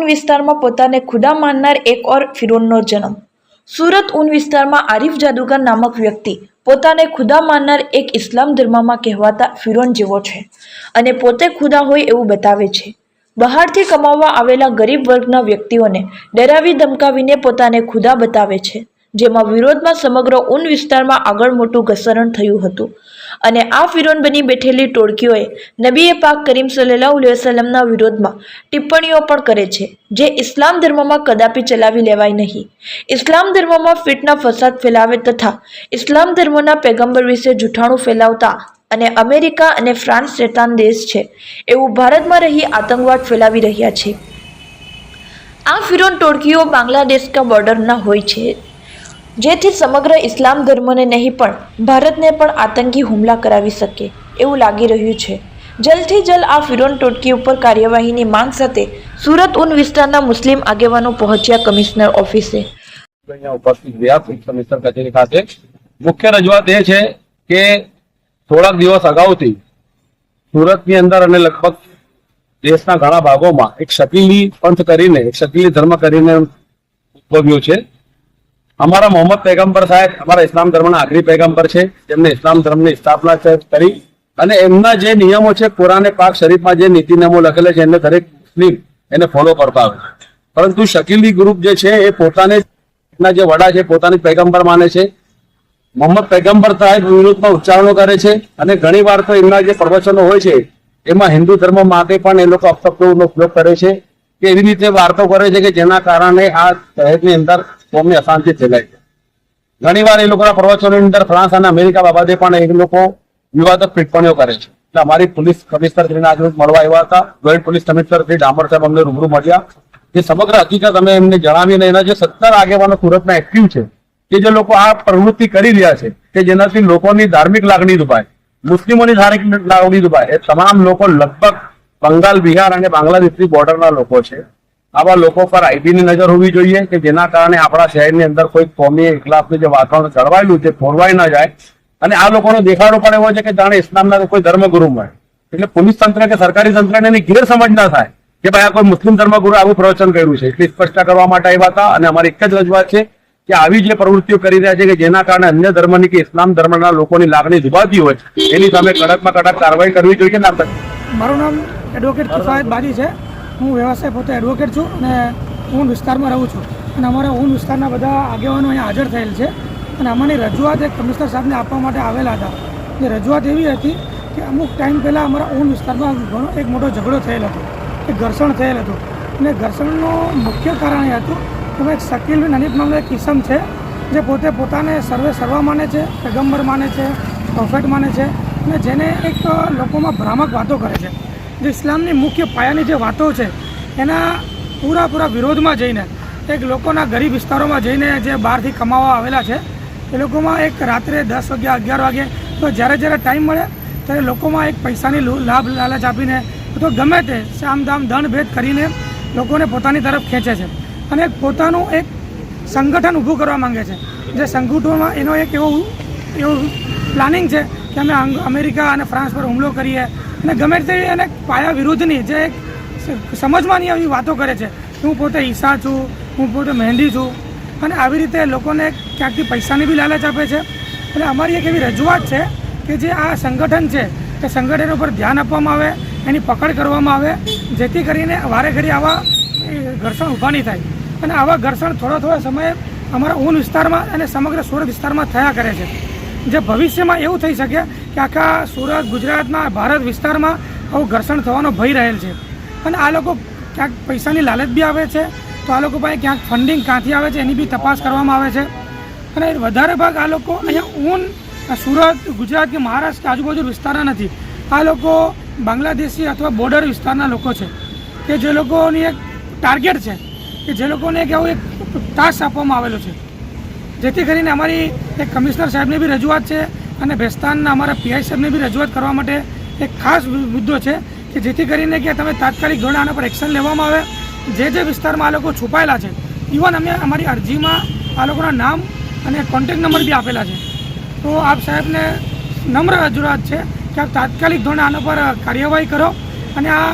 વિસ્તારમાં પોતાને ખુદા માનનાર એક ઓર ફિરોનનો જન્મ. સુરત ઉન વિસ્તારમાં આરિફ જાદુગર નામક વ્યક્તિ પોતાને ખુદા માનનાર એક ઇસ્લામ ધર્મમાં કહેવાતા ફિરોન જેવો છે અને પોતે ખુદા હોય એવું બતાવે છે. બહારથી કમાવવા આવેલા ગરીબ વર્ગના વ્યક્તિઓને ડરાવી ધમકાવીને પોતાને ખુદા બતાવે છે, જેમાં વિરોધમાં સમગ્ર ઉન વિસ્તારમાં આગળ મોટું ઘસરણ થયું હતું. અને આ ફિરોન બની બેઠેલી ટોળકીઓએ નબીએ પાક કરીમ સલ્લલ્લાહુ અલૈહિ વિરોધમાં ટિપ્પણીઓ પણ કરે છે, જે ઇસ્લામ ધર્મમાં કદાપી ચલાવી લેવાય નહીં. ઇસ્લામ ધર્મમાં ફિટના ફસાદ ફેલાવે તથા ઇસ્લામ ધર્મના પેગંબર વિશે જૂઠાણું ફેલાવતા અને અમેરિકા અને ફ્રાન્સ શેતાન દેશ છે, એવું ભારતમાં રહી આતંકવાદ ફેલાવી રહ્યા છે. આ ફિરોન ટોળકીઓ બાંગ્લાદેશના બોર્ડરના હોય છે. જેથી સમગ્ર ઇસ્લામ ધર્મને નહીં પણ ભારતને પણ આતંકી હુમલા કરાવી શકે એવું લાગી રહ્યું છે. જલ્દથી જલ્દ આ ફિરોન ટોટકી ઉપર કાર્યવાહીની માંગ સાથે સુરત ઉન વિસ્તારના મુસ્લિમ આગેવાનો પહોંચ્યા કમિશનર ઓફિસે. ઉપસ્થિત રહ્યા કમિશનર કચેરી ખાતે. મુખ્ય રજૂઆત એ છે કે થોડાક દિવસ અગાઉથી સુરતની અંદર અને લગભગ દેશના ઘણા ભાગોમાં એક શકીલી પંથ કરીને, એક શકીલી ધર્મ કરીને ઉદ્ભવ્યું છે. અમારા મોહમ્મદ પેગમ્બર સાહેબ અમારા ઇસ્લામ ધર્મના આખરી પેગમ્બર છે. જેમને ઇસ્લામ ધર્મની સ્થાપના કરી અને એમના જે નિયમો છે, કુરાને પાક શરીફમાં જે નીતિ નિયમો લખેલા છે એને દરેક મુસ્લિમ એને ફોલો કરતા આવે પરંતુ શકીલી ગ્રુપ જે છે, એ પોતાને જે વડા છે, પોતાની પેગમ્બર માને છે. મોહમ્મદ પેગમ્બર સાહેબ વિરુદ્ધમાં ઉચ્ચારણો કરે છે અને ઘણી વાર તો એમના જે પ્રવચનો હોય છે, એમાં હિન્દુ ધર્મ માટે પણ એ લોકો અપશબ્દોનો ઉપયોગ કરે છે કે એવી રીતે વાર્તો કરે છે કે જેના કારણે આ શહેરની અંદર કોમી અશાંતિ ફેલાય છે. ઘણી વાર એ લોકોના પ્રવચનોની અંદર ફ્રાન્સ અને અમેરિકા બાબતે પણ એ લોકો વિવાદક ટિપ્પણીઓ કરે છે. એટલે અમારી પોલીસ કમિશનર શ્રીને આજે મળવા આવ્યા હતા. જોઈન્ટ પોલીસ કમિશનર શ્રી ડામર સાહેબ અમને રૂબરૂ મળ્યા. જે સમગ્ર હકીકત અમે એમને જણાવી અને એના જે સત્તર આગેવાનો સુરતના એક્ટિવ છે, કે જે લોકો આ પ્રવૃત્તિ કરી રહ્યા છે, કે જેનાથી લોકોની ધાર્મિક લાગણી દુભાય, મુસ્લિમોની ધાર્મિક લાગણી દુભાય. એ તમામ લોકો લગભગ બંગાળ, બિહાર અને બાંગ્લાદેશની બોર્ડરના લોકો છે. આવા લોકો પર આઈબીની નજર હોવી જોઈએ કે જેના કારણે આપણા શહેરની અંદર કોઈ કોમી ઇખલાફનું જે વાતાવરણ જળવાયેલું છે, ફોરવાઈ ન જાય. અને આ લોકોનો દેખાડો પણ એવો છે કે જાણે ઇસ્લામના કોઈ ધર્મગુરુ હોય. એટલે પોલીસ તંત્ર કે સરકારી તંત્રને એની ગેરસમજ ના થાય કે ભાઈ આ કોઈ મુસ્લિમ ધર્મગુરુ આવું પ્રવચન કર્યું છે. એટલી સ્પષ્ટતા કરવા માટે આવ્યા હતા અને અમારી એક જ રજૂઆત છે કે આવી જે પ્રવૃત્તિઓ કરી રહ્યા છે કે જેના કારણે અન્ય ધર્મની કે ઇસ્લામ ધર્મના લોકોની લાગણી દુભાતી હોય, એની સામે કડકમાં કડક કાર્યવાહી કરવી જોઈએ. ના મારું નામ એડવોકેટ છે. હું વ્યવસાય પોતે એડવોકેટ છું અને ઊન વિસ્તારમાં રહું છું. અને અમારા ઊન વિસ્તારના બધા આગેવાનો અહીંયા હાજર થયેલ છે. અને અમારી રજૂઆત એક કમિશનર સાહેબને આપવા માટે આવેલા હતા. એ રજૂઆત એવી હતી કે અમુક ટાઈમ પહેલાં અમારા ઊન વિસ્તારમાં ઘણો એક મોટો ઝઘડો થયેલ હતો. એક ઘર્ષણ થયેલ હતું. અને ઘર્ષણનું મુખ્ય કારણ એ હતું કે એક શકીલ બિન નામનો એક કિસમ છે, જે પોતે પોતાને સર્વે સર્વા માને છે પેગમ્બર માને છે, પ્રોફેટ માને છે. અને જેને એક લોકોમાં ભ્રામક વાતો કરે છે. જે ઇસ્લામની મુખ્ય પાયાની જે વાતો છે, એના પૂરા પૂરા વિરોધમાં જઈને, એક લોકોના ગરીબ વિસ્તારોમાં જઈને જે બહારથી કમાવા આવેલા છે, એ લોકોમાં એક રાત્રે દસ વાગ્યા અગિયાર વાગે તો જ્યારે જ્યારે ટાઈમ મળે, ત્યારે લોકોમાં એક પૈસાની લાભ, લાલચ આપીને, તો ગમે તે સામધામ દંડભેદ ભેદ કરીને લોકોને પોતાની તરફ ખેંચે છે અને પોતાનું એક સંગઠન ઊભું કરવા માંગે છે. જે સંગઠનમાં એનો એક એવો એવું પ્લાનિંગ છે કે અમે અમેરિકા અને ફ્રાન્સ પર હુમલો કરીએ અને ગમે તેવી એને પાયા વિરુદ્ધની જે એક સમજમાં નહીં આવી વાતો કરે છે હું પોતે ઈસા છું હું પોતે મહેંદી છું અને આવી રીતે લોકોને ક્યાંકથી પૈસાની બી લાલચ આપે છે. એટલે અમારી એક એવી રજૂઆત છે કે જે આ સંગઠન છે તે સંગઠનો પર ધ્યાન આપવામાં આવે એની પકડ કરવામાં આવે જેથી કરીને વારે ઘડી આવા એ, ઘર્ષણ ઊભા નહીં થાય. અને આવા ઘર્ષણ થોડા થોડા સમયે અમારા ઊન વિસ્તારમાં અને સમગ્ર સુરત વિસ્તારમાં થયા કરે છે. જે ભવિષ્યમાં એવું થઈ શકે કે આખા સુરત, ગુજરાતમાં, ભારત વિસ્તારમાં આવું ઘર્ષણ થવાનો ભય રહેલ છે. અને આ લોકો ક્યાંક પૈસાની લાલચ બી આવે છે, તો આ લોકો પાસે ક્યાંક ફંડિંગ ક્યાંથી આવે છે એની બી તપાસ કરવામાં આવે છે. અને વધારે ભાગ આ લોકો અહીંયા ઊન સુરત, ગુજરાત કે મહારાષ્ટ્ર આજુબાજુ વિસ્તારના નથી. આ લોકો બાંગ્લાદેશી અથવા બોર્ડર વિસ્તારના લોકો છે. કે જે લોકોની એક ટાર્ગેટ છે, કે જે લોકોને એક એવું એક ટાસ્ક આપવામાં આવેલો છે. જેથી કરીને અમારી એક કમિશનર સાહેબની બી રજૂઆત છે અને ભેસ્તાનના અમારા પીઆઈ સાહેબને બી રજૂઆત કરવા માટે એક ખાસ મુદ્દો છે કે જેથી કરીને કે તમે તાત્કાલિક ધોરણે આના પર એક્શન લેવામાં આવે. જે જે વિસ્તારમાં આ લોકો છુપાયેલા છે, ઇવન અમે અમારી અરજીમાં આ લોકોના નામ અને કોન્ટેક નંબર બી આપેલા છે. તો આપ સાહેબને નમ્ર રજૂઆત છે કે આપ તાત્કાલિક ધોરણે આના પર કાર્યવાહી કરો અને આ